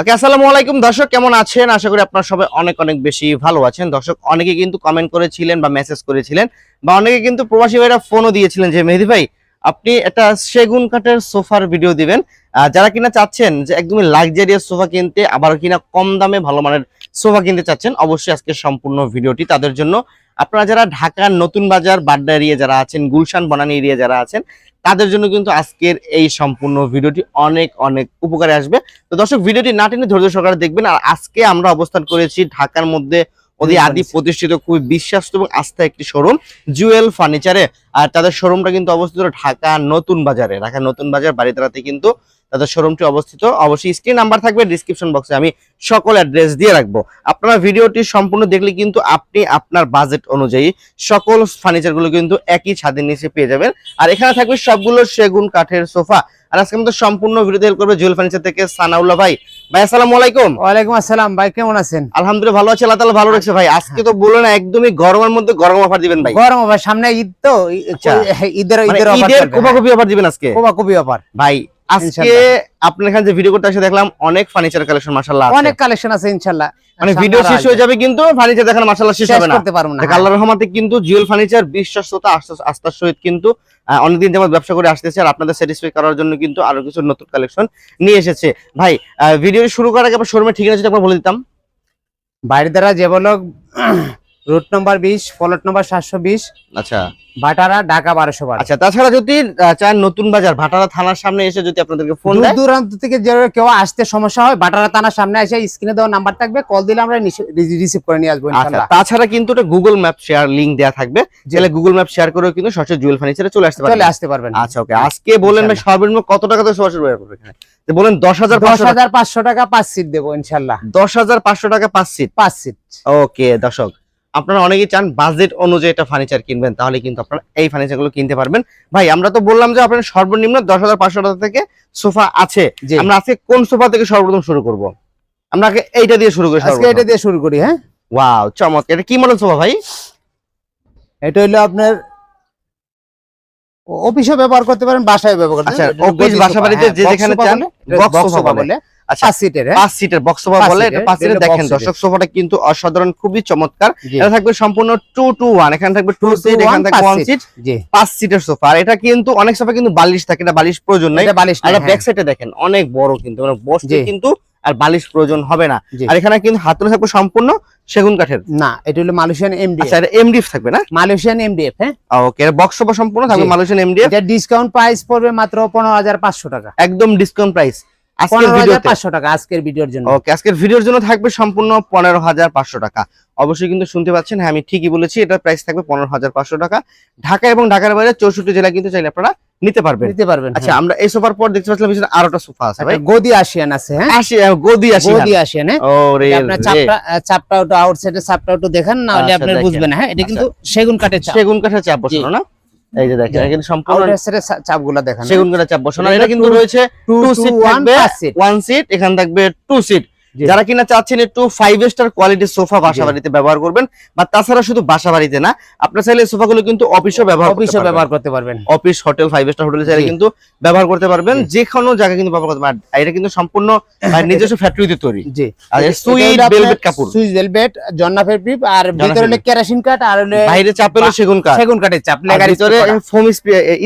ওকে, আসসালামু আলাইকুম। দর্শক, কেমন আছেন? আশা করি আপনারা সবাই অনেক অনেক বেশি ভালো আছেন। দর্শক, অনেকে কিন্তু কমেন্ট করেছিলেন বা মেসেজ করেছিলেন বা অনেকে কিন্তু প্রবাসী ভাইরা ফোনও দিয়েছিলেন যে, মেহেদি ভাই, আপনি একটা সেগুন কাঠের সোফার ভিডিও দিবেন। যারা কিনা চাচ্ছেন যে, একদমই লাক্সারিয়াস সোফা কিনতে, আবার কিনা কম দামে ভালো মানের সোফা কিনতে চাচ্ছেন, অবশ্যই আজকে সম্পূর্ণ ভিডিওটি তাদের জন্য। আপনারা যারা ঢাকার নতুন বাজার, বাড্ডা এরিয়া যারা আছেন, গুলশান, বনানী এরিয়া যারা আছেন তাদের জন্য কিন্তু আজকের এই সম্পূর্ণ ভিডিওটি অনেক অনেক উপকারে আসবে। তো দর্শক ভিডিওটি না টেনে ধৈর্য সহকারে দেখবেন। আর আজকে আমরা অবস্থান করেছি ঢাকার মধ্যে অতি আদি প্রতিষ্ঠিত খুবই বিশ্বাস্ত এবং আস্থা একটি শোরুম জুয়েল ফার্নিচারে। আর তাদের শোরুমটা কিন্তু অবস্থিত ঢাকা নতুন বাজারে। ঢাকা নতুন বাজার বাড়িতলাতে কিন্তু তাদের শোরুমটি অবস্থিত। অবশ্যই স্ক্রিন নাম্বার থাকবে ডিসক্রিপশন বক্সে আমি সকল অ্যাড্রেস দিয়ে রাখব। আপনারা ভিডিওটি সম্পূর্ণ দেখলে কিন্তু আপনি আপনার বাজেট অনুযায়ী সকল ফার্নিচারগুলো কিন্তু একই ছাদের নিচে পেয়ে যাবেন। আর এখানে থাকবে সবগুলো সেগুন কাঠের সোফা। আর আজকে আমাদের সম্পূর্ণ ভিডিও হেল্প করবে জুয়েল ফার্নিচার থেকে সানাউল্লাহ ভাই। ভাই আসসালামু আলাইকুম। ওয়ালাইকুম আসসালাম। ভাই কেমন আছেন? আলহামদুলিল্লাহ ভালো আছে। আল্লাহ তাআলা ভালো রাখছে ভাই। আজকে তো বললেন একদমই গরমের মধ্যে গরম অফার দিবেন ভাই। গরম ভাই সামনে ঈদ তো আচ্ছা। ঈদের মানে ঈদের অফার ঈদের চলবে। কোপাকুপি অফার দিবেন আজকে? কবি অফার ভাই আজকে আপনার এখানে যে ভিডিও করতে আসে দেখলাম অনেক ফার্নিচার কালেকশন মাশাআল্লাহ আছে। অনেক কালেকশন আছে ইনশাআল্লাহ। মানে ভিডিও শেষ হয়ে যাবে কিন্তু ফার্নিচার দেখানো মাশাআল্লাহ শেষ হবে না। করতে পারব না দেখ আল্লাহর রহমতে কিন্তু জুয়েল ফার্নিচার বিশ্বস্ততা আস্থা- আস্থার সহিত কিন্তু অনেকদিন যেমন ব্যবসা করে আসতেছে আর আপনাদের স্যাটিসফাই করার জন্য কিন্তু আরও কিছু নতুন কালেকশন নিয়ে এসেছে। ভাই ভিডিও শুরু করার আগে আপনার শোরুমের ঠিকানা আপনার বলে দিতাম। বাড়ি দ্বারা যে বলো রুট নম্বর বিশ প্লট নম্বর সাতশো বিশ আচ্ছা। বাটারা ঢাকা বারোশো বার। আচ্ছা তাছাড়া যদি চান নতুন বাজার ভাটারা থানার সামনে এসে যদি আপনাদেরকে ফোন দেয়। দূরান্ত থেকে যে কেউ আসতে সমস্যা হয় বাটারা থানার সামনে এসে স্ক্রিনে দেওয়া নাম্বার থাকবে কল দিলে আমরা রিসিভ করে নিয়ে আসব আচ্ছা তাছাড়া কিন্তু এটা গুগল ম্যাপ শেয়ার লিংক দেওয়া থাকবে। তাহলে গুগল ম্যাপ শেয়ার করেও কিন্তু সরাসরি জুয়েল ফার্নিচারে চলে আসতে চলে আসতে পারবেন। আচ্ছা ওকে আজকে বলেন ভাই সর্বনিম্ন কত টাকা তো সরাসরি এখানে? বলেন দশ হাজার দশ হাজার পাঁচশো টাকা পাঁচ সিট দেবো ইনশাল্লাহ। দশ হাজার পাঁচশো টাকা পাঁচ সিট পাঁচ সিট ওকে দর্শক আপনারা অনেকেই চান বাজেট অনুযায়ী একটা ফার্নিচার কিনবেন তাহলে কিন্তু আপনারা এই ফার্নিচারগুলো কিনতে পারবেন। ভাই আমরা তো বললাম যে আপনার সর্বনিম্ন দশ হাজার পাঁচশো টাকা থেকে সোফা আছে। আমরা আজকে কোন সোফা থেকে সর্বপ্রথম শুরু করব? আমরা এইটা দিয়ে শুরু করি আজকে এটা দিয়ে শুরু করি হ্যাঁ? ওয়াও চমৎকার। এটা কি মডেল সোফা ভাই? এটা হলো আপনার অফিসে ব্যবহার করতে পারেন বাসায় ব্যবহার করতে আচ্ছা, পারেন। অফিস, বাসা বাড়িতে হ্যাঁ, যে যেখানে সোফা চান, সোফা সোফা বলে। বলে আচ্ছা পাঁচ সিটের হ্যাঁ? পাঁচ সিটের বক্স সোফা পাঁচ বলে সিটের, এটা পাঁচ সিটের দেখেন দর্শক সোফাটা কিন্তু অসাধারণ খুবই চমৎকার। এটা থাকবে সম্পূর্ণ টু টু ওয়ান এখানে থাকবে টু সিট এখানে থাকবে ওয়ান সিট পাঁচ সিটের সোফা আর এটা কিন্তু অনেক সোফা কিন্তু বালিশ থাকে এটা বালিশ প্রয়োজন নাই। বালিশ আর ব্যাক সাইডে দেখেন অনেক বড় কিন্তু মানে বসতে কিন্তু আর বালিশ প্রয়োজন হবে না। আর এখানে কিন্তু হাতুড়ে থাকবে সম্পূর্ণ সেগুন কাঠের। হ্যাঁ। না এটা হলো মালয়েশিয়ান এমডিএফ আচ্ছা এটা এমডিএফ থাকবে না? মালয়েশিয়ান এমডিএফ হ্যাঁ। ওকে বক্স সোফা সম্পূর্ণ থাকবে। মালয়েশিয়ান এমডিএফ এটা ডিসকাউন্ট প্রাইস পড়বে মাত্র পনেরো হাজার পাঁচশো টাকা। একদম ডিসকাউন্ট প্রাইস আজকের ভিডিওতে। টাকা আজকের ভিডিওর জন্য। ওকে আজকের ভিডিওর জন্য থাকবে সম্পূর্ণ পনেরো হাজার পাঁচশো টাকা। অবশ্যই কিন্তু শুনতে পাচ্ছেন হ্যাঁ আমি ঠিকই বলেছি এটার প্রাইস থাকবে পনেরো হাজার পাঁচশো টাকা। ঢাকা এবং ঢাকার বাইরে জেলা কিন্তু চাইলে আপনারা নিতে পারবেন। নিতে পারবেন আচ্ছা আমরা এই সোফার পর দেখতে পাচ্ছিলাম পিছনে আরোটা সোফা আছে ভাই। আচ্ছা, গদি আসিয়ান আছে হ্যাঁ? গদি আসি গদি আসিয়ান হ্যাঁ? আপনার চাপটা আহ, চাপটা ওটা আউটসাইডে চাপটা ওটা দেখেন না হলে আচ্ছা, বুঝবেন হ্যাঁ? এটা কিন্তু সেগুন কাঠের চাপ। সেগুন কাঠের চাপ বসানো না? এই যে দেখেন এখানে কিন্তু সম্পূর্ণ চাপ চাপগুলো দেখেন হ্যাঁ? সেগুনগুলা চাপ বসানো এটা কিন্তু রয়েছে টু সিট ওয়ান থাকবে সিট ওয়ান সিট এখানে থাকবে টু সিট। যারা কিনা চাচ্ছেন একটু ফাইভ স্টার কোয়ালিটির সোফা বাসা বাড়িতে ব্যবহার করবেন বা তাছাড়া শুধু বাসা বাড়িতে না আপনার চাইলে সোফাগুলো কিন্তু অফিসও ব্যবহার করতে অফিসে পারবেন। ব্যবহার করতে পারবেন। অফিস হোটেল ফাইভ স্টার হোটেলে চাইলে কিন্তু ব্যবহার করতে পারবেন। যে কোনো জায়গায় কিন্তু ব্যবহার করতে পারবেন। এটা কিন্তু সম্পূর্ণ নিজস্ব ফ্যাক্টরিতে তৈরি। জি। আর ভেলভেট কাপড়। ভেলভেট জন্না ফেব্রিক আর ভিতরে হলে কেরাসিন কাঠ আর হলে বাইরে চাপ পেল বা- সেগুন কাঠ সেগুন কাঠের চাপ আর ভিতরে ফোম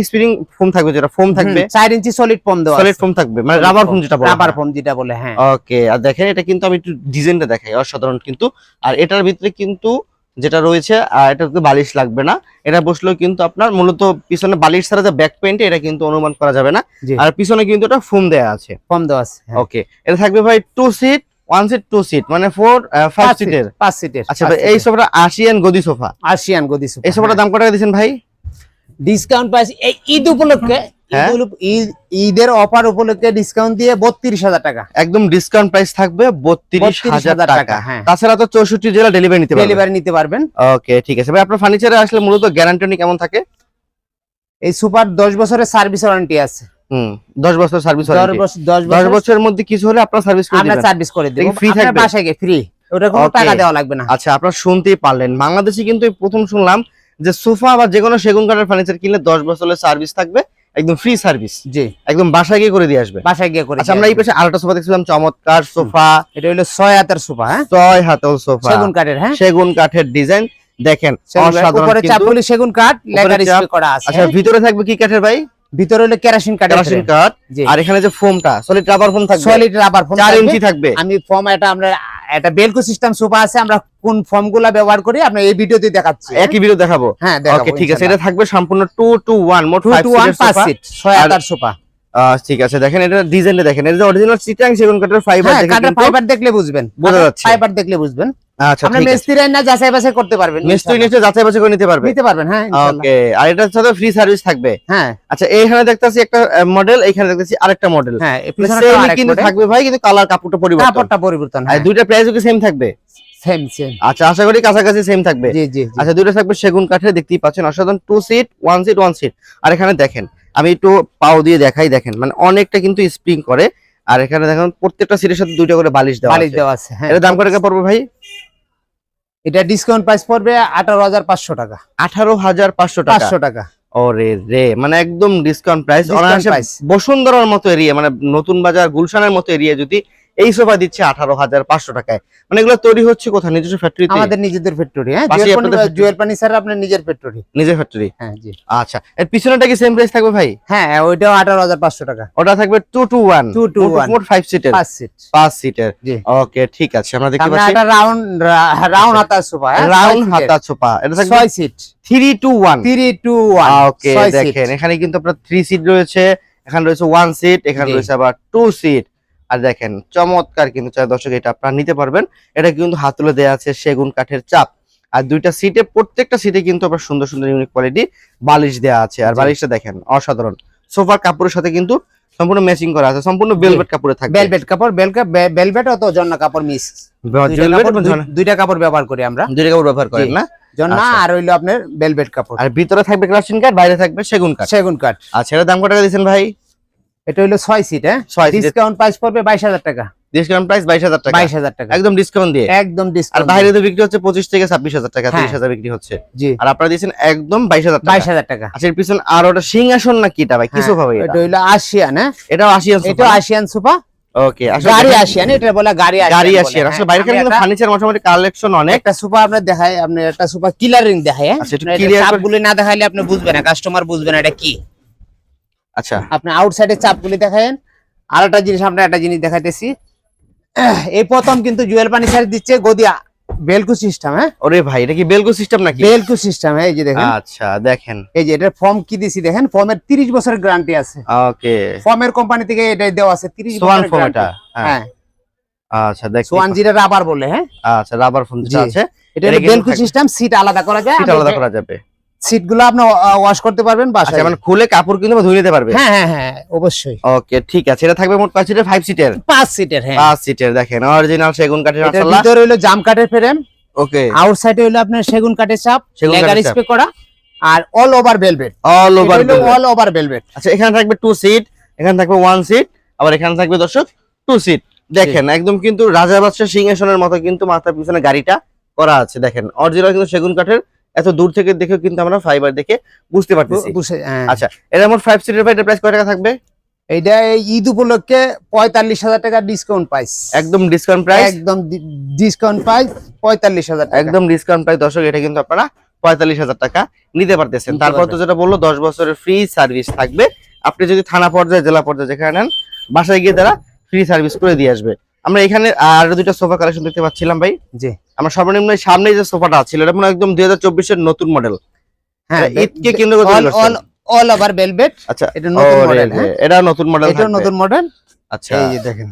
স্প্রিং ফোম থাকবে যেটা ফোম থাকবে। চার ইঞ্চি সলিড ফোম দেওয়া সলিড ফোম থাকবে মানে রাবার ফোম যেটা বলা রাবার। ফোম যেটা বলে হ্যাঁ। ওকে আর দেখেন এটা কিন্তু আমি একটু ডিজাইনটা দেখাই অসাধারণ কিন্তু। আর এটার ভিতরে কিন্তু যেটা রয়েছে আহ, এটাতে বালিশ লাগবে না। এটা বসলেও কিন্তু আপনার মূলত পিছনে বালিশ ছাড়া যে ব্যাক পেইন্ট এটা কিন্তু অনুমান করা যাবে না। আর পিছনে কিন্তু এটা ফোম দেয়া আছে। ফোম দেওয়া আছে হ্যাঁ। ওকে এটা থাকবে ভাই two seat one seat two seat মানে ফোর ফাইভ সিটের পাঁচ সিটের আচ্ছা ভাই এই সোফাটা আশিয়ান গদি সোফা। আসিয়ান গদি সোফা এই সোফাটার দাম কত টাকা দিয়েছেন ভাই? ডিসকাউন্ট প্রাইস এই ঈদ উপলক্ষে হ্যাঁ? ঈদের অফার উপলক্ষে ডিসকাউন্ট দিয়ে বত্রিশ হাজার টাকা। একদম ডিসকাউন্ট প্রাইস থাকবে বত্রিশ হাজার টাকা, হ্যাঁ। তাছাড়া তো চৌষট্টি জেলা ডেলিভারি নিতে ডেলিভারি নিতে পারবেন। ওকে ঠিক আছে। ভাই আপনার ফার্নিচারে আসলে মূলত গ্যারান্টি কেমন থাকে? এই সুপার দশ বছরের সার্ভিস ওয়ারেন্টি আছে। দশ বছর সার্ভিস দশ বছর দশ দশ বছর বছরের মধ্যে কিছু হলে আপনার সার্ভিস আমরা সার্ভিস করে থাকবে? বাসায় ফ্রি ওটা কোনো টাকা দেওয়া লাগবে না। আচ্ছা আপনারা শুনতেই পারলেন। বাংলাদেশে কিন্তু প্রথম শুনলাম যে সোফা বা যে কোনো সেগুন কাঠের ফার্নিচার কিনলে দশ বছরের সার্ভিস থাকবে। একদম ফ্রি সার্ভিস জি। একদম বাসায় গিয়ে করে দিয়ে আসবে। বাসায় গিয়ে করে আচ্ছা আমরা এই পাশে আরেকটা সোফা দেখছিলাম চমৎকার সোফা। এটা হলো ছয় হাতের সোফা হ্যাঁ? ছয় হাতল সোফা। সেগুন কাঠের হ্যাঁ? সেগুন কাঠের ডিজাইন দেখেন কাঠ। অসাধারণ উপরে। চাপগুলি সেগুন কাঠ চাপ। স্প্রে করা আছে। আচ্ছা? ভিতরে থাকবে কি কাঠের ভাই? ভিতরে হলো কেরাসিন কাঠের কেরাসিন কাঠ। আর এখানে যে ফোমটা সলিড রাবার ফোম থাকবে? সলিড রাবার ফোম চার ইঞ্চি থাকবে। আমি ফর্ম এটা আমরা একটা বেলকো সিস্টেম সোফা আছে আমরা কোন ফর্মগুলা ব্যবহার করি আমরা এই ভিডিওতে দেখাচ্ছি। একই ভিডিও দেখাবো? হ্যাঁ ওকে ঠিক আছে এটা থাকবে সম্পূর্ণ 2 টু 1 মোট টু টু ওয়ান পাঁচ সোফা সিট ছয় আর- হাজার সোফা ঠিক আছে দেখেন এটা ডিজাইনটা দেখেন এটা অরিজিনাল চিটাং সেগুন কাঠের ফাইবার হ্যাঁ দেখে কাঠের ফাইবার দেখলে বুঝবেন বোঝা যাচ্ছে। ফাইবার দেখলে বুঝবেন। আচ্ছা আপনি মিস্ত্রি না যাচাই বাছাই করতে পারবেন মিস্ত্রি। নিশ্চয় যাচাই বাছাই করে নিতে পারবে। নিতে পারবেন হ্যাঁ ওকে আর এটার সাথে ফ্রি সার্ভিস থাকবে। হ্যাঁ। আচ্ছা এইখানে দেখতেছি একটা মডেল এইখানে দেখতেছি আরেকটা মডেল হ্যাঁ কিন্তু থাকবে ভাই কিন্তু কালার কাপড়টা পরিবর্তন। কাপড়টা পরিবর্তন হ্যাঁ। দুইটা প্রাইসও কি সেম থাকবে? সেম সেম আচ্ছা আশা করি কাছাকাছি সেম থাকবে। জি জি। আচ্ছা দুইটা থাকবে সেগুন কাঠের দেখতেই পাচ্ছেন। অসাধারণ two seat one seat one seat আর এখানে দেখেন আমি একটু পাও দিয়ে দেখাই দেখেন। মানে অনেকটা কিন্তু স্প্রিং করে। আর এখানে দেখেন প্রত্যেকটা সিটের সাথে দুইটা করে বালিশ দেওয়া বালিশ দেওয়া আছে হ্যাঁ। এটার দাম করে পড়বে ভাই? এটা ডিসকাউন্ট প্রাইস পড়বে আঠারো হাজার পাঁচশো টাকা। আঠারো হাজার পাঁচশো টাকা। পাঁচশো টাকা। ওরে রে মানে একদম ডিসকাউন্ট প্রাইস অনায়াসে বসুন্ধরার মতো এরিয়া মানে নতুন বাজার গুলশানের মতো এরিয়া যদি এই সোফা দিচ্ছে আঠারো হাজার পাঁচশো টাকায়। মানে এগুলো তৈরি হচ্ছে কোথায়? নিজস্ব ফ্যাক্টরিতে আমাদের নিজেদের ফ্যাক্টরি হ্যাঁ? জুয়েল পানি- স্যার আপনার নিজের ফ্যাক্টরি নিজের ফ্যাক্টরি হ্যাঁ জি। আচ্ছা এর পিছনেটা কি সেম প্রাইস থাকবে ভাই? হ্যাঁ ওইটাও আঠারো হাজার পাঁচশো টাকা। ওটা থাকবে টু টু ওয়ান 2 to 1 মোট ফাইভ সিটের পাঁচ সিট পাঁচ সিটের ওকে ঠিক আছে আমরা দেখতে পাচ্ছি। একটা রাউন্ড রাউন্ড হাতার সোফা রাউন্ড হাতা সোফা। এটা থাকবে ছয় seat three two one three two one okay দেখেন এখানে কিন্তু আপনার থ্রি সিট রয়েছে এখানে রয়েছে ওয়ান সিট এখানে রয়েছে আবার টু সিট আর দেখেন চমৎকার কিন্তু চার দর্শক এটা আপনারা নিতে পারবেন। এটা কিন্তু হাতলে দেওয়া আছে সেগুন কাঠের চাপ। আর দুইটা সিটে প্রত্যেকটা সিটে কিন্তু আপনার সুন্দর সুন্দর ইউনিক কোয়ালিটি বালিশ দেওয়া আছে। আর। বালিশটা দেখেন অসাধারণ। সোফার কাপড়ের সাথে কিন্তু সম্পূর্ণ ম্যাচিং করা আছে। সম্পূর্ণ বেলভেট কাপড়ে থাকবে। বেলভেট কাপড় বেলভেট অত জন্য কাপড় মিস দুইটা কাপড় ব্যবহার করি আমরা। দুইটা কাপড় ব্যবহার করেন জি। না? জন্য আচ্ছা। আর হইল আপনার বেলভেট কাপড়। আর ভিতরে থাকবে ক্রাশিন কাঠ বাইরে থাকবে সেগুন কাঠ। সেগুন কাঠ। আচ্ছা এটার দাম কত টাকা দিচ্ছেন ভাই? এটা হইল ছয় সিট হ্যাঁ? ডিসকাউন্ট প্রাইস পড়বে বাইশ হাজার টাকা। ডিসকাউন্ট প্রাইস বাইশ হাজার টাকা। বাইশ হাজার টাকা। একদম ডিসকাউন্ট দিয়ে। একদম আর বাইরে তো বিক্রি হচ্ছে পঁচিশ থেকে ছাব্বিশ হাজার টাকা হ্যাঁ। তিরিশ হাজার বিক্রি হচ্ছে। জি। আর আপনারা দিয়েছেন একদম বাইশ হাজার বাইশ টাকা হাজার টাকা। আচ্ছা এর পিছনে আর ওটা সিংহাসন না কিটা ভাই? কিছু ভাবে সোফা ভাই এটা হইল আশিয়ান হ্যাঁ? এটাও আশি এটা আশিয়ান সোফা ওকে গাড়ি আশিয়ান এটা বলে গাড়ি আশিয়ান গাড়ি বলে, আসি হ্যাঁ। আসলে বাইরে কিন্তু ফার্নিচার মোটামুটি কালেকশন অনেক। একটা সোফা আপনার দেখায় আপনি একটা সোফা কিলারিং দেখায় হ্যাঁ? আচ্ছা, এটা clear না দেখাইলে আপনি বুঝবেন না কাস্টমার বুঝবেন না এটা কি। আচ্ছা। আপনি আউটসাইডে চাপগুলি দেখায়েন আর একটা জিনিস আমরা একটা জিনিস দেখাইতেছি। এই প্রথম কিন্তু জুয়েল পানি স্যার দিচ্ছে গদিয়া বেলকু সিস্টেম হ্যাঁ? ওরে ভাই এটা কি বেলকু সিস্টেম নাকি? বেলকু সিস্টেম এই যে দেখেন। আচ্ছা দেখেন। এই যে এটার ফর্ম কি দিছি দেখেন? ফর্মের তিরিশ বছরের গ্যারান্টি আছে। ওকে। ফর্মের কোম্পানি থেকে এটা দেওয়া আছে তিরিশ সোয়ান বছরের গ্যারান্টি এটা হ্যাঁ। আচ্ছা দেখ সোয়ান জিরা রাবার বলে হ্যাঁ? আচ্ছা রাবার জি। আছে এটা বেলকু সিস্টেম সিট আলাদা করা যায়। সেটা আলাদা করা যাবে। সিটগুলো আপনি ওয়াশ করতে পারবেন আচ্ছা বাসায় মানে খুলে কাপড় কিন্তু ধুয়ে নিতে পারবে? হ্যাঁ হ্যাঁ হ্যাঁ অবশ্যই। ওকে ঠিক আছে। এটা থাকবে মোট পাঁচ সিটের ফাইভ সিটের? পাঁচ সিটের হ্যাঁ। পাঁচ সিটের দেখেন। অরিজিনাল সেগুন কাঠের মাসাল্লাহ ভিতরে হইল জাম কাঠের ফ্রেম ওকে। আউটসাইডে হইল আপনার সেগুন কাঠের চাপ লেগার স্প্রে করা আর all over velvet all over all over velvet আচ্ছা এখানে থাকবে টু সিট এখানে থাকবে ওয়ান সিট আবার এখানে থাকবে দর্শক টু সিট দেখেন একদম কিন্তু রাজা বাদশাহ সিংহাসনের মতো কিন্তু মাথার পিছনে গাড়িটা করা আছে। দেখেন অরিজিনাল কিন্তু সেগুন কাঠের এত দূর থেকে দেখেও কিন্তু আমরা ফাইবার দেখে বুঝতে পারতেছি। হ্যাঁ। আচ্ছা এটা মোট ফাইভ সিটের ভাই প্রাইস কয় টাকা থাকবে? এইটা ঈদ উপলক্ষে পঁয়তাল্লিশ হাজার টাকা ডিসকাউন্ট প্রাইস একদম ডিসকাউন্ট প্রাইস একদম ডিসকাউন্ট প্রাইস পঁয়তাল্লিশ হাজার টাকা। একদম ডিসকাউন্ট প্রাইস দর্শক এটা কিন্তু আপনারা পঁয়তাল্লিশ হাজার টাকা নিতে পারতেছেন। তারপর তো যেটা বলল দশ বছরের ফ্রি সার্ভিস থাকবে। আপনি যদি থানা পর্যায়ে জেলা পর্যায়ে যেখানে নেন বাসায় গিয়ে তারা ফ্রি সার্ভিস করে দিয়ে আসবে। আমরা এখানে আর দুইটা সোফা কালেকশন দেখতে পাচ্ছিলাম ভাই। জি। আমরা সর্বনিম্ন সামনে যে সোফাটা ছিল এটা মনে হয় একদম দুই হাজার নতুন মডেল। হ্যাঁ ঈদকে কেন্দ্র করে। অল ওভার ভেলভেট আচ্ছা এটা নতুন মডেল হ্যাঁ? এটা নতুন মডেল এটাও নতুন মডেল আচ্ছা। এই যে দেখেন।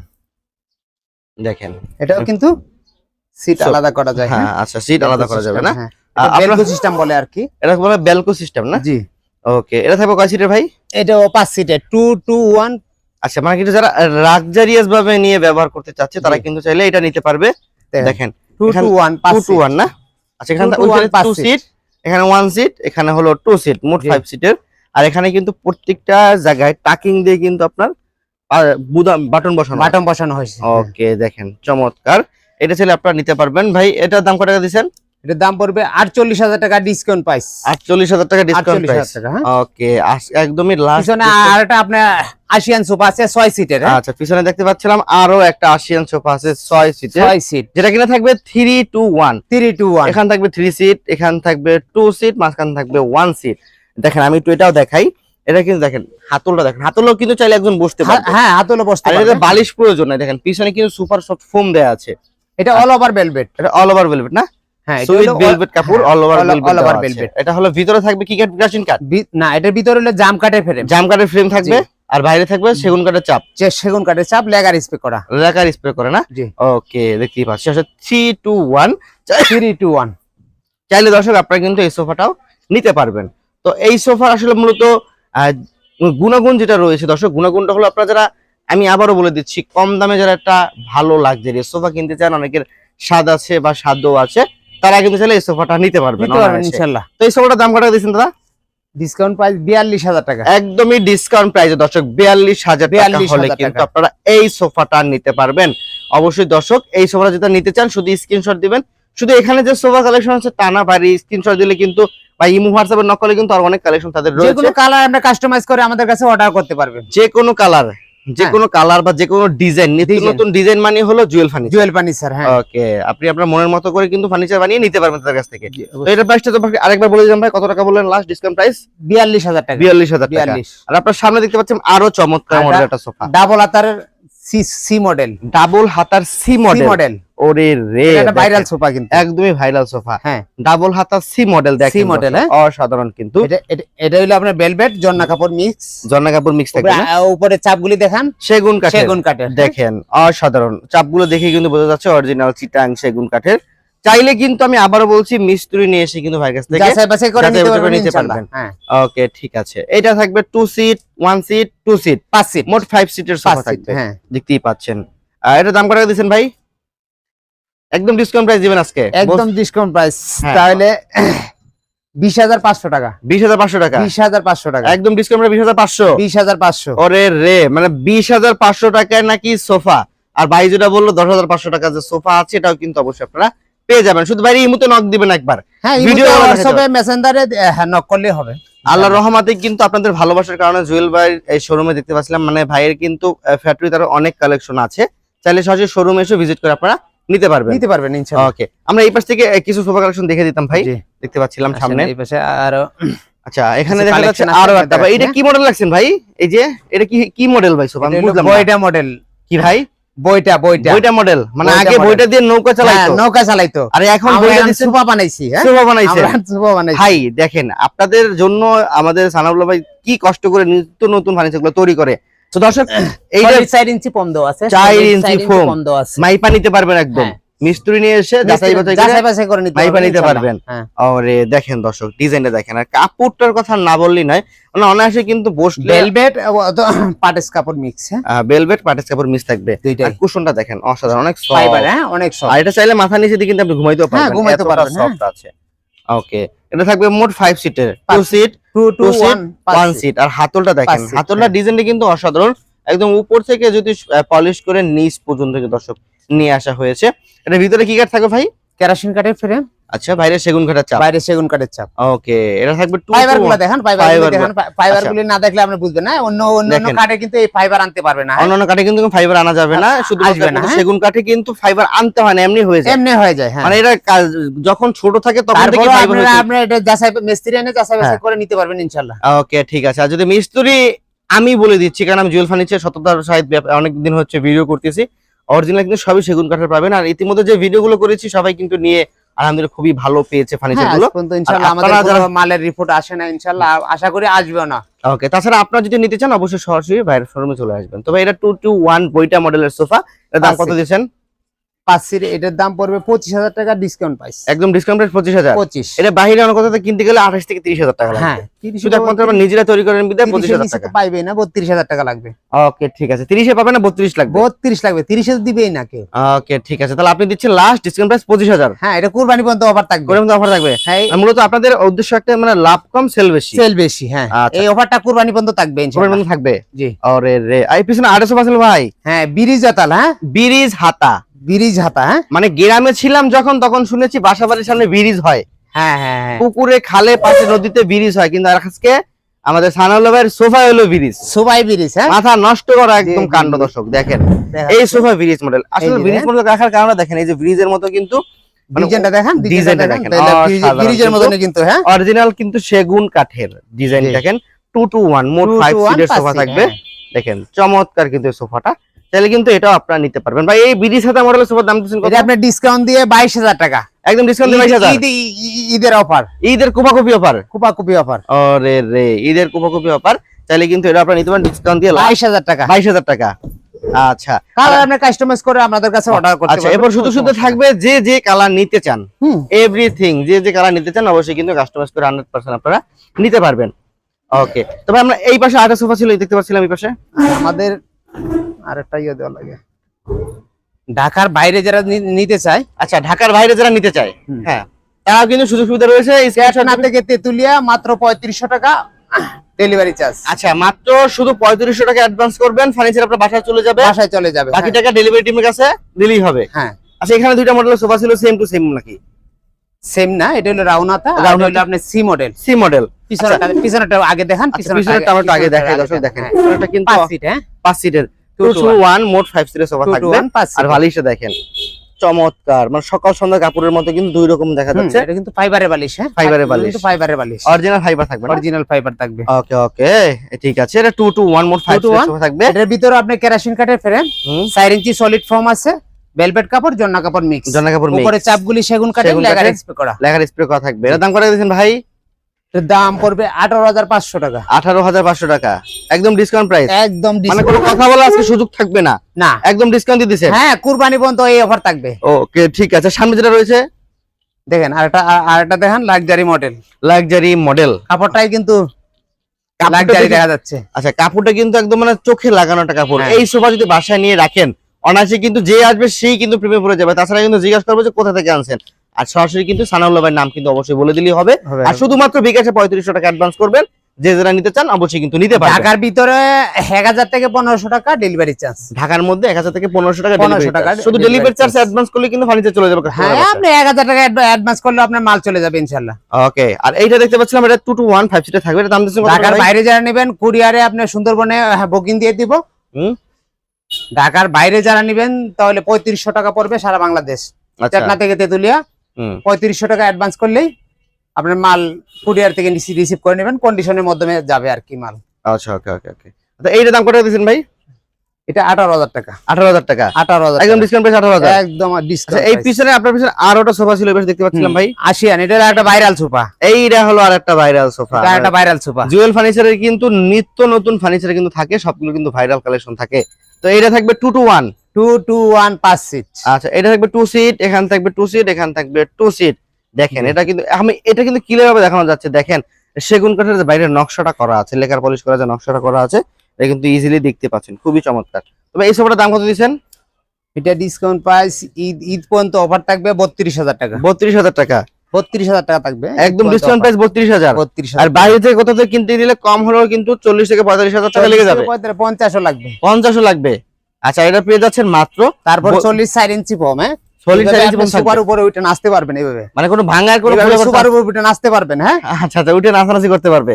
দেখেন। এটাও কিন্তু সিট আলাদা করা যায় হ্যাঁ আচ্ছা সিট আলাদা করা যাবে না? হ্যাঁ। বেলকো সিস্টেম বলে আর কি। এটা বলে বেলকো সিস্টেম না? জি। ওকে এটা থাকবে কয় সিটের ভাই? এটা পাঁচ সিটের টু টু ওয়ান আচ্ছা মানে কিন্তু যারা লাক্সারিয়াস ভাবে নিয়ে ব্যবহার করতে চাচ্ছে তারা কিন্তু চাইলে এটা নিতে পারবে। দেখেন টু এখানে টু ওয়ান পাঁচ টু টু ওয়ান না? আচ্ছা এখানে টু সিট ওয়ান সিট এখানে হলো টু সিট মোট। ফাইভ সিটের আর এখানে কিন্তু প্রত্যেকটা জায়গায় টাকিং দিয়ে কিন্তু আপনার বুদাম বাটন বসানো বাটন বসানো হয়েছে। ওকে দেখেন চমৎকার। এটা আপনারা নিতে পারবেন। ভাই এটার দাম কত টাকা এটার দাম পড়বে আটচল্লিশ হাজার টাকা ডিসকাউন্ট পাইস আটচল্লিশ হাজার টাকা ডিসকাউন্ট হ্যাঁ। ওকে একদমই লাস্ট পিছনে আর একটা আপনার আসিয়ান সোফা আছে ছয় সিটের হ্যাঁ। আচ্ছা পিছনে দেখতে পাচ্ছিলাম আরও একটা আশিয়ান সোফা আছে ছয় সিটের ছয় সিট যেটা কিনা থাকবে three two one three two one এখান থাকবে থ্রি সিট এখান থাকবে টু সিট মাঝখান থাকবে ওয়ান সিট দেখেন আমি একটু এটাও দেখাই। এটা কিন্তু দেখেন হাতলটা দেখেন। হাতলও কিন্তু চাইলে একজন বসতে পারে হ্যাঁ হাতলে বসতে পারবে। বালিশ প্রয়োজন নাই। দেখেন পিছনে কিন্তু সুপার সফট ফোম দেয়া আছে। এটা অল ওভার ভেলভেট এটা অল ওভার ভেলভেট না? হ্যাঁ এটা সুইট হলো all- ভেলভেট কাপড় all over all- all over velvet। এটা হলো ভিতরে থাকবে কি গ্রাসিন না এটার ভিতরে হলো জাম ফ্রেম জাম ফ্রেম থাকবে আর বাইরে থাকবে সেগুন কাঠের চাপ। যে সেগুন কাঠের চাপ লেগার স্প্রে করা। স্প্রে করে না? ওকে দেখতেই পাচ্ছি। Two one three two one চাইলে দর্শক আপনারা কিন্তু এই সোফাটাও নিতে পারবেন। তো এই সোফার আসলে মূলত গুণাগুণ যেটা রয়েছে দর্শক গুণাগুণটা হলো আপনারা যারা আমি আবারও বলে দিচ্ছি কম দামে যারা একটা ভালো লাক্সারি সোফা কিনতে চান অনেকের স্বাদ আছে বা স্বাদও আছে তারা কিন্তু চাইলে এই সোফাটা নিতে পারবেন নিতে পারবেন অনায়াসে। তো এই সোফাটার দাম কত দিচ্ছেন দাদা? ডিসকাউন্ট প্রাইস বিয়াল্লিশ হাজার টাকা। একদমই ডিসকাউন্ট প্রাইসে দর্শক বিয়াল্লিশ হাজার টাকা হলে কিন্তু আপনারা এই সোফাটা নিতে পারবেন। অবশ্যই দর্শক এই সোফাটা নিতে চান শুধু স্ক্রিনশট দিবেন। শুধু এখানে যে সোফা কালেকশন আছে তা না বাড়ি স্ক্রিনশট দিলে কিন্তু বা ইমো নকলে কিন্তু আর অনেক কালেকশন তাদের যে কোনো কালার আমরা কাস্টমাইজ করে আমাদের কাছে অর্ডার করতে পারবেন। যে কোনো কালার যে হ্যাঁ। কোনো কালার বা যে কোনো ডিজাইন নিত্য নতুন ডিজাইন মানে হলো জুয়েল ফার্নিচার জুয়েল ফার্নিচার হ্যাঁ। ওকে আপনি আপনার মনের মতো করে কিন্তু ফার্নিচার বানিয়ে নিতে পারবেন তার কাছ থেকে। তো এটার প্রাইসটা তো আরেকবার বলে দিলাম ভাই কত টাকা বললেন লাস্ট ডিসকাউন্ট প্রাইস বিয়াল্লিশ হাজার টাকা। বিয়াল্লিশ হাজার টাকা। আর আপনার সামনে দেখতে পাচ্ছেন আরও চমৎকার মডেল একটা সোফা ডাবল হাতার সি সি মডেল ডাবল হাতার সি মডেল ওরে রে এটা ভাইরাল সোফা কিন্তু। একদমই ভাইরাল সোফা হ্যাঁ। ডাবল হাতার সি মডেল দেখেন হ্যাঁ? অসাধারণ কিন্তু। এটা এটা- হলো আপনার কাপড় মিক্স কাপড় মিক্স থাকবে না? উপরে চাপগুলি দেখান। সেগুন কাঠের। সেগুন কাঠের দেখেন অসাধারণ। চাপগুলো দেখে কিন্তু বোঝা যাচ্ছে অরিজিনাল চিটাং সেগুন কাঠের। চাইলে কিন্তু আমি আবারও বলছি মিস্ত্রি নিয়ে এসে কিন্তু ভাইয়ের কাছ থেকে যাচাই বাছাই করে নিতে পারবেন নিতে ইনশাআল্লাহ পারবেন। হ্যাঁ। ওকে ঠিক আছে। এটা থাকবে two seat one seat two seat পাঁচ সিট মোট ফাইভ সিটের সোফা সিট থাকবে। হ্যাঁ। দেখতেই পাচ্ছেন। এটা দাম কত দিচ্ছেন ভাই? একদম ডিসকাউন্ট প্রাইস দিবেন আজকে। একদম ডিসকাউন্ট প্রাইস হ্যাঁ। তাহলে বিশ হাজার পাঁচশো টাকা। বিশ হাজার পাঁচশো টাকা। বিশ হাজার পাঁচশো টাকা। একদম ডিসকাউন্ট বিশ হাজার পাঁচশো। বিশ হাজার পাঁচশো। ওরে রে মানে বিশ হাজার পাঁচশো টাকায় নাকি সোফা। আর ভাই যেটা বলল দশ হাজার পাঁচশো টাকা যে সোফা আছে এটাও কিন্তু অবশ্যই আপনারা পেয়ে যাবেন। শুধু বাইরে নক দিবেন একবার। হ্যাঁ ভিডিও হোয়াটসঅ্যাপে মেসেঞ্জারে হ্যাঁ নক করলে হবে। আল্লাহ রহমাতে কিন্তু আপনাদের ভালোবাসার কারণে জুয়েল ভাই এই শোরুমে দেখতে পাচ্ছিলাম। মানে ভাইয়ের কিন্তু ফ্যাক্টরি তার অনেক কালেকশন আছে। চাইলে সরাসরি শোরুমে এসে ভিজিট করে আপনারা নিতে পারবেন? নিতে পারবেন ইনশাআল্লাহ ওকে আমরা এই পাশ থেকে কিছু সোফা কালেকশন দেখে দিতাম ভাই। দেখতে পাচ্ছিলাম সামনে। এই পাশে আরও আচ্ছা এখানে দেখা যাচ্ছে আরও একটা ভাই। এটা কি মডেল লাগছেন ভাই? এই যে এটা কি কি মডেল ভাই সোফা আমি বুঝলাম। বইটা মডেল কি ভাই? বইটা বইটা। বইটা মডেল মানে আগে। বইটা দিয়ে নৌকা হ্যাঁ, চালাইতো। নৌকা চালাইতো। আর এখন বইটা এখন সোফা বানাইছি হ্যাঁ? সোফা বানাইছে আমরা সোফা বানাইছি। ভাই দেখেন আপনাদের জন্য আমাদের সানাউল্লাহ ভাই কি কষ্ট করে নিত্য নতুন ফার্নিচারগুলো তৈরি করে। তো দর্শক এইটা এইটা 4 ইঞ্চি দেওয়া আছে চার solid ইঞ্চি চার foam। দেওয়া আছে। মাইপা নিতে পারবেন একদম। হ্যাঁ। মিস্ত্রি নিয়ে এসে যাচাই বাছাই করে যাচাই বাছাই করে নিতে মাইপা নিতে পারবেন। হ্যাঁ। আরে দেখেন দর্শক ডিজাইনটা দেখেন। আর কাপড়টার কথা না বললেই নয় মানে অনায়াসে কিন্তু বসলে ভেলভেট পাটেস কাপড় মিক্স হ্যাঁ? বেলভেট পাটেস কাপড় মিস থাকবে। আর কুশনটা দেখেন অসাধারণ অনেক soft। ফাইবার হ্যাঁ অনেক সফট আর এটা চাইলে মাথা নিচে দিয়ে কিন্তু আপনি ঘুমাইতেও হ্যাঁ, পারবেন ঘুমাইতে পারবেন, soft আছে। ওকে এটা থাকবে মোট ফাইভ সিটের two seat two two seat one seat আর হাতলটা দেখেন হাতলটা হ্যাঁ। ডিজাইনটা কিন্তু অসাধারণ। একদম উপর থেকে যদি পলিশ করে নিচ পর্যন্ত দর্শক নিয়ে আসা হয়েছে। এটা ভিতরে কি কাঠ থাকবে ভাই? কেরাসিন কাঠের ফ্রেম আচ্ছা বাইরে সেগুন কাঠের চাপ? বাইরে সেগুন কাঠের চাপ। ওকে এটা থাকবে টু ফাইবারগুলো দেখেন ফাইবার দেখেন ফাইবার আচ্ছা। গুলি না দেখলে আপনি বুঝবেন না অন্য অন্য কাঠে কিন্তু এই ফাইবার আনতে পারবে না হ্যাঁ? অন্যান্য কাঠে কিন্তু ফাইবার আনা যাবে না শুধু হ্যাঁ। সেগুন কাঠে কিন্তু ফাইবার আনতে হয় না এমনি হয়ে যায়। এমনি হয়ে যায় হ্যাঁ। মানে এটা যখন ছোট থাকে তখন থেকে ফাইবার আপনারা এটা যাচাই মিস্ত্রি এনে যাচাই। করে নিতে পারবেন ইনশাআল্লাহ। ওকে ঠিক আছে। আর যদি মিস্ত্রি আমি বলে দিচ্ছি কারণ আমি জুয়েল ফার্নিচার সততার সাহিত অনেক দিন হচ্ছে ভিডিও করতেছি। অরিজিনাল কিন্তু সবই সেগুন কাঠের পাবেন। আর ইতিমধ্যে যে ভিডিওগুলো করেছি সবাই কিন্তু নিয়ে আলহামদুলিল্লাহ খুবই ভালো পেয়েছে ফার্নিচার হ্যাঁ গুলো। ইনশাআল্লাহ আমাদের মালের রিপোর্ট আসে না ইনশাল্লাহ আশা করি আসবে না। ওকে তাছাড়া আপনারা যদি নিতে চান অবশ্যই সরাসরি বাইরের শোরুমে চলে আসবেন। তবে এটা টু টু ওয়ান বইটা মডেলের সোফা এর দাম কত দিয়েছেন? পাঁচ সিট এটার দাম পড়বে পঁচিশ হাজার টাকা ডিসকাউন্ট পাইস একদম ডিসকাউন্ট পঁচিশ হাজার। পঁচিশ। এটা বাইরে অনেক কথাতে কিনতে গেলে আঠাশ থেকে তিরিশ হাজার টাকা হ্যাঁ শুধু একমাত্র আপনারা নিজেরা তৈরি করেন বিদায় পঁচিশ হাজার টাকা। পাইবে না বত্রিশ হাজার টাকা লাগবে। ওকে ঠিক আছে। তিরিশে পাবেন না বত্রিশ লাগবে? বত্রিশ লাগবে তিরিশে দিবেই না কেউ। ওকে ঠিক আছে। তাহলে আপনি দিচ্ছেন লাস্ট ডিসকাউন্ট প্রাইস পঁচিশ হাজার। হ্যাঁ এটা কুরবানি পর্যন্ত অফার থাকবে। অফার থাকবে? হ্যাঁ মূলত আপনাদের উদ্দেশ্য একটা মানে লাভ কম সেল বেশি। সেল বেশি হ্যাঁ। আচ্ছা। এই অফারটা কুরবানি পর্যন্ত থাকবে থাকবে? জি। আরে রে। এই পিছনে আড়াইশো পার্সেন্ট ভাই। হ্যাঁ বিরিজ জাতাল হ্যাঁ? বিরিজ হাতা। ব্রিজ হাতা হ্যাঁ? মানে গ্রামে ছিলাম যখন তখন শুনেছি বাসা বাড়ির সামনে ব্রিজ হয়। হ্যাঁ হ্যাঁ হ্যাঁ। পুকুরে খালে পাশে নদীতে ব্রিজ হয় কিন্তু আজকে আমাদের সানাউল্লাহ ভাইয়ের সোফা হলো ব্রিজ। সোফাই ব্রিজ হ্যাঁ? মাথা নষ্ট করা একদম কাণ্ড দর্শক দেখেন। এই সোফা ব্রিজ মডেল আসলে ব্রিজ হ্যাঁ। মডেল রাখার কারণে দেখেন এই যে ব্রিজের মতো কিন্তু মানে ডিজাইনটা দেখান ডিজাইনটা ব্রিজের কিন্তু। কিন্তু হ্যাঁ? অরিজিনাল কিন্তু সেগুন কাঠের ডিজাইন দেখেন। টু টু ওয়ান মোট সিটের সোফা থাকবে। হ্যাঁ। দেখেন চমৎকার কিন্তু সোফাটা। তাহলে কিন্তু এটাও আপনারা নিতে পারবেন। ভাই এই ব্রিজ হাতা মডেলের সোফার দাম দিচ্ছেন কত? এটা আপনি ডিসকাউন্ট দিয়ে বাইশ হাজার টাকা। একদম ডিসকাউন্ট দিয়ে বাইশ হাজার? ঈদ- ঈদ- ঈদ- ঈদের অফার ঈদের কুপাকুপি অফার কুপা কুপি অফার আরে রে ঈদের কুপাকুপি অফার তাহলে কিন্তু এটা আপনারা নিতে পারেন ডিসকাউন্ট দিয়ে বাইশ হাজার টাকা। বাইশ হাজার টাকা। আচ্ছা। কালার আপনি কাস্টমাইজ করে আমাদের কাছে অর্ডার করতে আচ্ছা এরপর শুধু শুধু থাকবে যে যে কালার নিতে চান। হুম। এভরিথিং যে যে কালার নিতে চান অবশ্যই কিন্তু কাস্টমাইজ করে হান্ড্রেড পার্সেন্ট আপনারা নিতে পারবেন। ওকে তবে আমরা এই পাশে আরেকটা সোফা ছিল এই দেখতে পাচ্ছিলাম এই পাশে? আর আরেকটা ইয়ে দেওয়া লাগে। ঢাকার বাইরে যারা নিতে চায় আচ্ছা ঢাকার বাইরে যারা নিতে চায় হ্যাঁ তারাও কিন্তু সুযোগ সুবিধা রয়েছে চেটনা থেকে তেতুলিয়া মাত্র পঁয়ত্রিশশো টাকা ডেলিভারি চার্জ আচ্ছা মাত্র শুধু পঁয়ত্রিশশো টাকা অ্যাডভান্স করবেন ফার্নিচার আপনার বাসায় চলে যাবে বাসায় চলে যাবে বাকি হ্যাঁ। টাকা ডেলিভারি টিমের কাছে দিলেই হবে। হ্যাঁ। আচ্ছা এখানে দুইটা মডেল সোফা ছিল সেম টু সেম নাকি? সেম না এটা হলো রাউনাতা আর রাউনাতা। হলো আপনার সি মডেল সি মডেল পিছনেরটা পিছনেরটা আগে দেখান আচ্ছা, পিছনের আগে দেখাই দর্শক দেখেন। পিছনেরটা কিন্তু পাঁচ সিট হ্যাঁ। পাঁচ সিটের মোট সোফা থাকবে। আর দেখেন চমৎকার। মানে সকাল সন্ধ্যা কাপড়ের মতো কিন্তু দুই রকম দেখা যাচ্ছে। এটা কিন্তু ফাইবারের বালিশ হ্যাঁ? ফাইবারের বালিশ। কিন্তু ফাইবারের বালিশ অরিজিনাল ফাইবার থাকবে অরিজিনাল ফাইবার থাকবে। ওকে ওকে ঠিক আছে। এটা টু টু ওয়ান মোট ফাইভ to one? সোফা থাকবে। এটার ভিতরে আপনি কেরাসিন কাঠের ফ্রেম হুম। চার ইঞ্চি সলিড ফর্ম আছে ভেলভেট কাপড় জন্না কাপড় মিক্স জন্না কাপড় mix। উপরে চাপগুলি সেগুন কাঠের লেগার? এক্সপে করা। লেখার স্প্রে করা থাকবে। এর দাম করে দিয়েছেন ভাই? দাম পড়বে আঠারো হাজার পাঁচশো টাকা। আঠারো হাজার পাঁচশো টাকা। একদম ডিসকাউন্ট প্রাইস একদম মানে কোনো কথা বলার আজকে সুযোগ থাকবে না। না। একদম ডিসকাউন্ট দিয়ে দিচ্ছেন হ্যাঁ কুরবানি পর্যন্ত এই অফার থাকবে। ওকে ঠিক আছে। সামনে যেটা রয়েছে? দেখেন আরেকটা আর- আরেকটা দেখেন লাক্সারি মডেল লাক্সারি মডেল কাপড়টাই কিন্তু লাক্সারি দেখা যাচ্ছে। আচ্ছা কাপড়টা কিন্তু একদম মানে চোখে লাগানো একটা কাপড়। হ্যাঁ। এই সোফা যদি বাসায় নিয়ে রাখেন অনায়াসে কিন্তু যে আসবে সেই কিন্তু প্রেমে পড়ে যাবে। তাছাড়া কিন্তু জিজ্ঞাসা করবে যে কোথা থেকে আনছেন। আর সরাসরি কিন্তু সানাউল্লাহ ভাইয়ের নাম কিন্তু অবশ্যই বলে দিলেই হবে। আর শুধুমাত্র বিকাশে পঁয়ত্রিশশো টাকা অ্যাডভান্স করবেন যে যারা নিতে চান অবশ্যই কিন্তু নিতে পারবেন। ঢাকার ভিতরে এক হাজার থেকে পনেরোশো টাকা ডেলিভারি চার্জ ঢাকার মধ্যে এক হাজার থেকে পনেরোশো টাকা 1500 ডেলিভারি টাকা শুধু ডেলিভারি চার্জ অ্যাডভান্স করলে কিন্তু ফার্নিচার চলে যাবে হ্যাঁ আপনি এক হাজার টাকা অ্যাডভান্স করলে আপনার মাল চলে যাবে ইনশাল্লাহ ওকে আর এইটা দেখতে পাচ্ছিলাম এটা টু টু ওয়ান ফাইভ সিটের থাকবে এটা দাম ঢাকার বাইরে যারা নেবেন কুরিয়ারে আপনি সুন্দরবনে বুকিং দিয়ে দিব। হুম? ঢাকার বাইরে যারা নেবেন তাহলে পঁয়ত্রিশশো টাকা পড়বে সারা বাংলাদেশ। আচ্ছা। চেতনা থেকে তেতুলিয়া। পঁয়ত্রিশশো টাকা অ্যাডভান্স করলেই আপনার মাল কুরিয়ার থেকে রিসিভ করে নেবেন কন্ডিশনের মাধ্যমে যাবে আর কি মাল। আচ্ছা ওকে ওকে ওকে তো এইটা দাম কত দিচ্ছেন ভাই? এটা আঠারো হাজার টাকা। আঠারো হাজার টাকা? আঠারো হাজার একদম ডিসকাউন্ট প্রাইস আঠারো হাজার? একদম আচ্ছা ডিসকাউন্ট এই পিছনে আপনার পিছনে আরও একটা সোফা ছিল বেশ দেখতে পাচ্ছিলাম ভাই। আশিয়ান এটা একটা ভাইরাল সোফা এইটা হলো আর একটা ভাইরাল সোফা একটা ভাইরাল সোফা জুয়েল ফার্নিচারের কিন্তু নিত্য নতুন ফার্নিচার কিন্তু থাকে সবগুলো কিন্তু ভাইরাল কালেকশন থাকে। তো এটা থাকবে two two one two two one পাঁচ সিট আচ্ছা এটা থাকবে টু সিট এখান থাকবে টু সিট এখান থাকবে টু সিট দেখেন এটা কিন্তু আমি এটা কিন্তু ক্লিয়ার ভাবে দেখানো যাচ্ছে। দেখেন সেগুন কাঠের যে বাইরের নকশাটা করা আছে লেকার পলিশ করা যে নকশাটা করা আছে। এটা কিন্তু ইজিলি দেখতে পাচ্ছেন খুবই চমৎকার। তবে এই দাম কত দিচ্ছেন? এটা ডিসকাউন্ট প্রাইস ঈদ ঈদ পর্যন্ত অফার থাকবে বত্রিশ হাজার টাকা। বত্রিশ হাজার টাকা? বত্রিশ হাজার টাকা থাকবে একদম ডিসকাউন্ট প্রাইস বত্রিশ হাজার। আর বাইরে থেকে কোথাও থেকে কিনতে দিলে কম হলেও কিন্তু চল্লিশ থেকে পঁয়তাল্লিশ হাজার টাকা লেগে যাবে। পঞ্চাশও লাগবে। পঞ্চাশও লাগবে। আচ্ছা এটা পেয়ে যাচ্ছেন মাত্র তারপর চল্লিশ চার ইঞ্চি ফর্ম হ্যাঁ? সুপার উপরে উঠে নাচতে পারবেন এইভাবে। মানে কোনো ভাঙার কোনো সুপার উপরে উঠে নাচতে পারবেন হ্যাঁ? আচ্ছা আচ্ছা উঠে নাচানাচি করতে পারবে।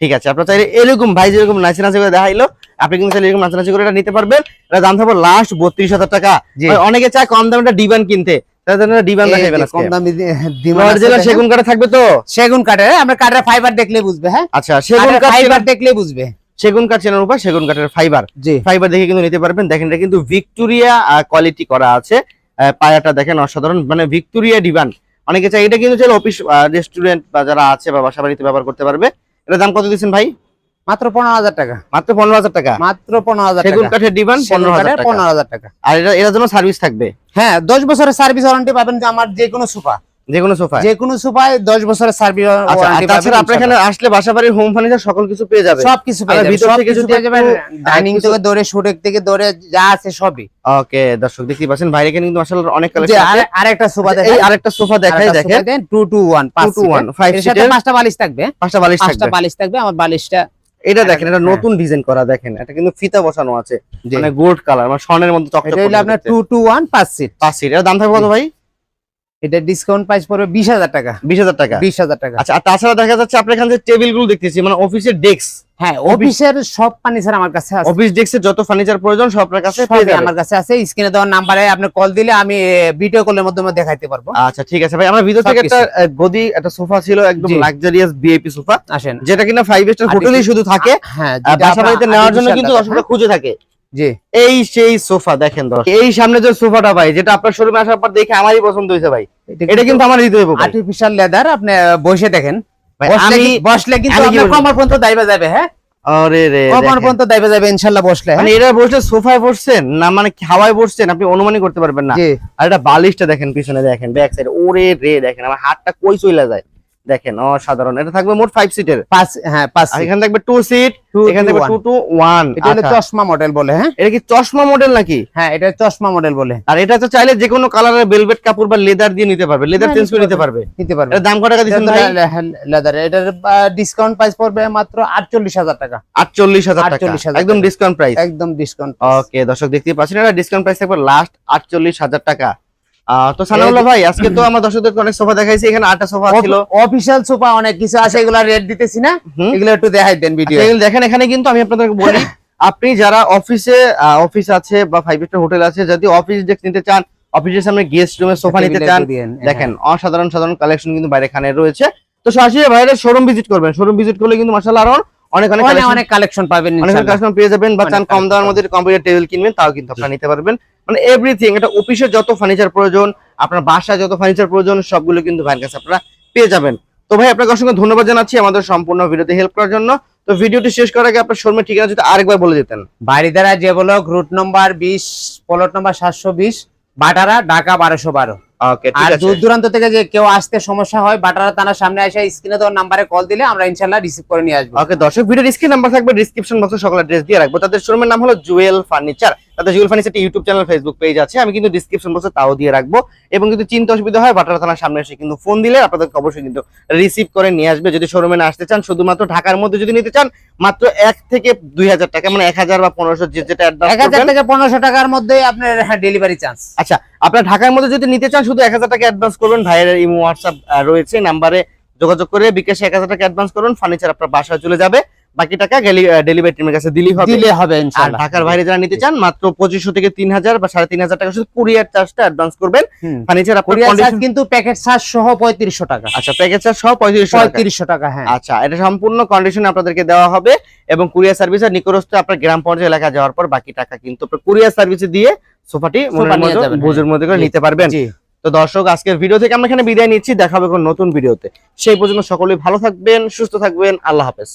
ঠিক আছে আপনার চাইলে এরকম ভাই যেরকম নাচানাচি করে দেখাইলো আপনি কিন্তু চাইলে এরকম নাচানাচি করে এটা নিতে পারবেন। এটা দাম থাকবে লাস্ট বত্রিশ হাজার টাকা। অনেকে চায় কম দামে একটা ডিবান কিনতে কম দেখেন। সেগুন কাঠে থাকবে তো? সেগুন কাঠের হ্যাঁ? আমরা কাঠের ফাইবার দেখলে বুঝবে হ্যাঁ? আচ্ছা সেগুন কাঠ ফাইবার দেখলে বুঝবে। সেগুন কাঠ চেনার উপর সেগুন কাঠের ফাইবার জি। ফাইবার দেখে কিন্তু নিতে পারবেন। দেখেন এটা কিন্তু ভিক্টোরিয়া কোয়ালিটি করা আছে। পায়াটা দেখেন অসাধারণ। মানে ভিক্টোরিয়া ডিভান। অনেকে চাই এটা কিন্তু চাইলে অফিস রেস্টুরেন্ট বা যারা আছে বা বাসা বাড়িতে ব্যবহার করতে পারবে। এটা দাম কত দিচ্ছেন ভাই? মাত্র পনেরো হাজার টাকা। মাত্র পনেরো হাজার টাকা? মাত্র পনেরো হাজার সেগুন কাঠের ডিভান পনেরো হাজার পনেরো হাজার টাকা। আর এটা এটার জন্য সার্ভিস থাকবে? হ্যাঁ দশ বছরের সার্ভিস ওয়ারেন্টি পাবেন যে আমার যে কোনো সোফা। যে কোনো সোফা যে কোনো সোফায় দশ বছরের সার্ভিস আচ্ছা আর ওয়ারেন্টি তাছাড়া আপনার এখানে আসলে বাসাবাড়ির হোম ফার্নিচার সকল কিছু পেয়ে যাবে। সবকিছু আর পেয়ে যাবেন ভিতর থেকে যদি পেয়ে যাবেন একটু- ডাইনিং থেকে ধরে শুটেক থেকে ধরে যা আছে সবই। ওকে দর্শক দেখতে পাচ্ছেন বাইরে কিন্তু আসলে অনেক কালেকশন আছে। আরেকটা সোফা আচ্ছা, দেখেন এই আরেকটা সোফা দেখাই দেখেন। সোফা দেন 2 টু 1 2 to 1, five এর সাথে পাঁচটা বালিশ থাকবে। পাঁচটা বালিশ পাঁচটা বালিশ থাকবে আমার বালিশটা। এটা দেখেন এটা। নতুন ডিজাইন করা দেখেন এটা কিন্তু ফিতা বসানো আছে। মানে গোল্ড কালার মানে স্বর্ণের মধ্যে চকচক এটা হলো আপনার সিট পাঁচ সিট এর দাম থাকবে কত ভাই? এটা ডিসকাউন্ট প্রাইস পড়বে বিশ হাজার টাকা। বিশ হাজার টাকা। বিশ হাজার টাকা। আচ্ছা আর তাছাড়া দেখা যাচ্ছে আপনার এখানে টেবিলগুলো দেখতেছি মানে অফিসের ডেস্ক হ্যাঁ অফিসের সব ফার্নিচার আমার কাছে আছে। অফিস ডেস্কের যত ফার্নিচার প্রয়োজন সব আপনার কাছে পেয়ে যাবেন। আমার কাছে আছে। স্ক্রিনে দেওয়ার নাম্বারে আপনি কল দিলে আমি ভিডিও কলের মাধ্যমে দেখাইতে পারব। আচ্ছা ঠিক আছে ভাই। আমার ভিতর থেকে একটা গদি একটা সোফা ছিল একদম। Luxurious VIP sofa. আসেন। যেটা কিনা ফাইভ স্টার হোটেলেই শুধু থাকে। হ্যাঁ বাসা বাড়িতে নেওয়ার জন্য কিন্তু দর্শকরা খুঁজে থাকে। জি। এই সেই সোফা দেখেন এই সামনে যে সোফাটা ভাই যেটা আপনার শোরুমে আসার পর দেখে আমারই পছন্দ হয়েছে ভাই। এটা কিন্তু আমার হৃদয় আর্টিফিশিয়াল লেদার আপনি বসে দেখেন। ভাই, বসলে আমি বসলে কিন্তু আপনার কমর পর্যন্ত দাইবা যাবে হ্যাঁ? আরে রে কমর পর্যন্ত দাইবা যাবে ইনশাআল্লাহ বসলে মানে হ্যাঁ? বসলে সোফায় বসছেন না মানে হাওয়ায় বসছেন আপনি অনুমানই করতে পারবেন না। জি। আর এটা বালিশটা দেখেন পিছনে দেখেন ব্যাক সাইড ওরে রে দেখেন আমার হাতটা কই চলে যায়। দেখেন অসাধারণ। এটা থাকবে মোট ফাইভ সিটের পাঁচ হ্যাঁ পাঁচ এখানে থাকবে টু সিট এখানে থাকবে টু টু ওয়ান এটা হলো চশমা মডেল বলে হ্যাঁ? এটা কি চশমা মডেল নাকি? হ্যাঁ এটা চশমা মডেল বলে। আর এটা তো চাইলে যে কোনো কালারের ভেলভেট কাপড় বা লেদার দিয়ে নিতে পারবে। লেদার হ্যাঁ, চেঞ্জ করে নিতে পারবে। নিতে পারবে। এর দাম কত টাকা দিচ্ছেন ভাই? লেদার এটার ডিসকাউন্ট প্রাইস পড়বে মাত্র আটচল্লিশ হাজার টাকা। আটচল্লিশ হাজার টাকা। 48,000 একদম ডিসকাউন্ট প্রাইস একদম ডিসকাউন্ট ওকে দর্শক দেখতে পাচ্ছেন এটা। ডিসকাউন্ট প্রাইস থাকবে লাস্ট আটচল্লিশ হাজার টাকা। আহ, তো সানাউল্লাহ ভাই আজকে তো আমার দর্শকদের অনেক সোফা দেখাইছি এখানে আটটা সোফা ছিল। অফিসিয়াল সোফা অনেক কিছু আছে এগুলো রেট দিতেছি না। এগুলো একটু দেখাই দেন ভিডিও আচ্ছা, এগুলো দেখেন এখানে কিন্তু আমি আপনাদেরকে বলি আপনি যারা অফিসে অফিস আছে বা ফাইভ স্টার হোটেল আছে যদি অফিস ডেস্ক নিতে চান অফিসের সামনে গেস্ট রুমে সোফা নিতে চান দেখেন অসাধারণ সাধারণ কালেকশন কিন্তু বাইরে খানে রয়েছে। তো সরাসরি বাইরে শোরুম ভিজিট করবেন। শোরুম ভিজিট করলে কিন্তু মাসাল্লাহ আরও অনেক অনেক অনেক কালেকশন পাবেন অনেক। পেয়ে যাবেন বা চান কম দামের মধ্যে কম্পিউটার টেবিল কিনবেন তাও কিন্তু আপনারা নিতে পারবেন। মানে এভরিথিং এটা অফিসের যত ফার্নিচার প্রয়োজন আপনার বাসায় যত ফার্নিচার প্রয়োজন সবগুলো কিন্তু ভাইয়ের কাছে আপনারা পেয়ে যাবেন। তো ভাই আপনাকে অসংখ্য ধন্যবাদ জানাচ্ছি আমাদের সম্পূর্ণ ভিডিওতে হেল্প করার জন্য। তো ভিডিওটি শেষ করার আগে আপনার শোরুমের ঠিকানা যদি আরেকবার বলে দিতেন। বাড়িদারা যে ব্লক রুট নম্বর বিশ প্লট নম্বর সাতশো বিশ বাটারা ঢাকা বারোশো বারো। আর দূর দূরান্ত থেকে যে কেউ আসতে সমস্যা হয় বাটারা সামনে আসে স্ক্রিনে দেওয়ার নাম্বারে কল দিলে আমরা ইনশাল্লাহ রিসিভ করে নিয়ে আসব। ওকে দর্শক ভিডিওর স্ক্রিন নাম্বার থাকবে ডিসক্রিপশন বক্সে সকল অ্যাড্রেস দিয়ে রাখব। তাদের শোরুমের নাম হলো জুয়েল ফার্নিচার তাদের Jewel YouTube channel Facebook page আছে। আমি কিন্তু ডিসক্রিপশন বক্সে তাও দিয়ে রাখব। এবং যদি চিন্তা অসুবিধা হয় বাটারা থানার সামনে এসে কিন্তু ফোন দিলে আপনাদেরকে অবশ্যই কিন্তু রিসিভ করে নিয়ে আসবে। যদি শোরুমে না আসতে চান শুধুমাত্র ঢাকার মধ্যে যদি নিতে চান মাত্র এক থেকে দুই হাজার টাকা মানে এক হাজার বা পনেরোশো যে যেটা এক হাজার থেকে পনেরোশো টাকার মধ্যে আপনার ডেলিভারি চান্স আচ্ছা আপনার ঢাকার মধ্যে যদি নিতে চান শুধু এক হাজার টাকা অ্যাডভান্স করবেন। ভাইয়ের ইমো হোয়াটসঅ্যাপ রয়েছে নাম্বারে যোগাযোগ করে বিকাশে এক হাজার টাকা অ্যাডভান্স করুন ফার্নিচার আপনার বাসায় চলে যাবে। বাকি টাকা ডেলিভারি টিমের কাছে দিলেই হবে। দিলে হবে আর ঢাকার বাইরে যারা নিতে চান মাত্র পঁচিশশো থেকে তিন হাজার বা সাড়ে তিন হাজার টাকা শুধু কুরিয়ার চার্জটা অ্যাডভান্স করবেন। ফার্নিচার আপনার কুরিয়ার চার্জ কিন্তু প্যাকেট চার্জ সহ পঁয়ত্রিশশো টাকা। আচ্ছা প্যাকেট চার্জ সহ পঁয়ত্রিশশো টাকা। পঁয়ত্রিশশো টাকা হ্যাঁ। আচ্ছা এটা সম্পূর্ণ কন্ডিশনে আপনাদেরকে দেওয়া হবে এবং কুরিয়ার সার্ভিসের নিকটস্থ আপনার গ্রাম পর্যায়ে এলাকা যাওয়ার পর বাকি টাকা কিন্তু কুরিয়ার সার্ভিসে দিয়ে সোফাটি যাবেন, হ্যাঁ। বুঝের মধ্যে করে নিতে পারবেন। তো দর্শক আজকের ভিডিও থেকে আমরা এখানে বিদায় নিচ্ছি। দেখা হবে কোন নতুন ভিডিওতে সেই পর্যন্ত সকলেই ভালো থাকবেন সুস্থ থাকবেন। আল্লাহ হাফেজ।